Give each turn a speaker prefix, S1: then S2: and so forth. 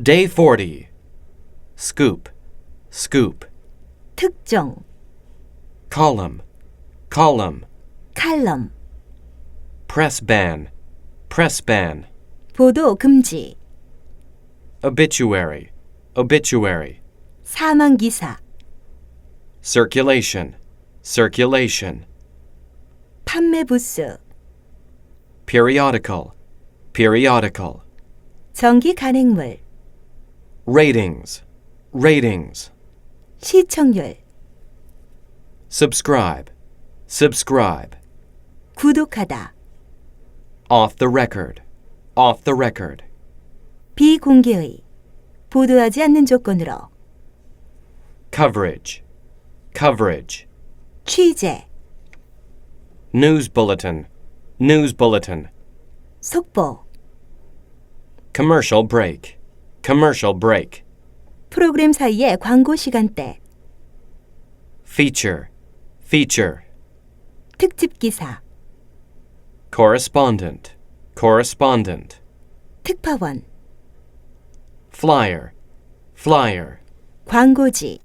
S1: Day 40. Scoop, scoop.
S2: 특종,
S1: Column, column.
S2: 칼럼,
S1: Press ban, press ban.
S2: 보도 금지,
S1: Obituary, obituary.
S2: 사망 기사,
S1: Circulation, circulation.
S2: 판매 부스,
S1: Periodical, periodical.
S2: 전기 간행물,
S1: Ratings, ratings.
S2: 시청률,
S1: Subscribe, subscribe.
S2: 구독하다,
S1: Off the record, off the record.
S2: 비공개의, 보도하지 않는 조건으로,
S1: Coverage, coverage.
S2: 취재,
S1: News bulletin, news bulletin.
S2: 속보,
S1: Commercial break, commercial break.
S2: 프로그램 사이의 광고 시간대,
S1: Feature, feature.
S2: 특집 기사,
S1: Correspondent, correspondent.
S2: 특파원,
S1: Flyer, flyer.
S2: 광고지,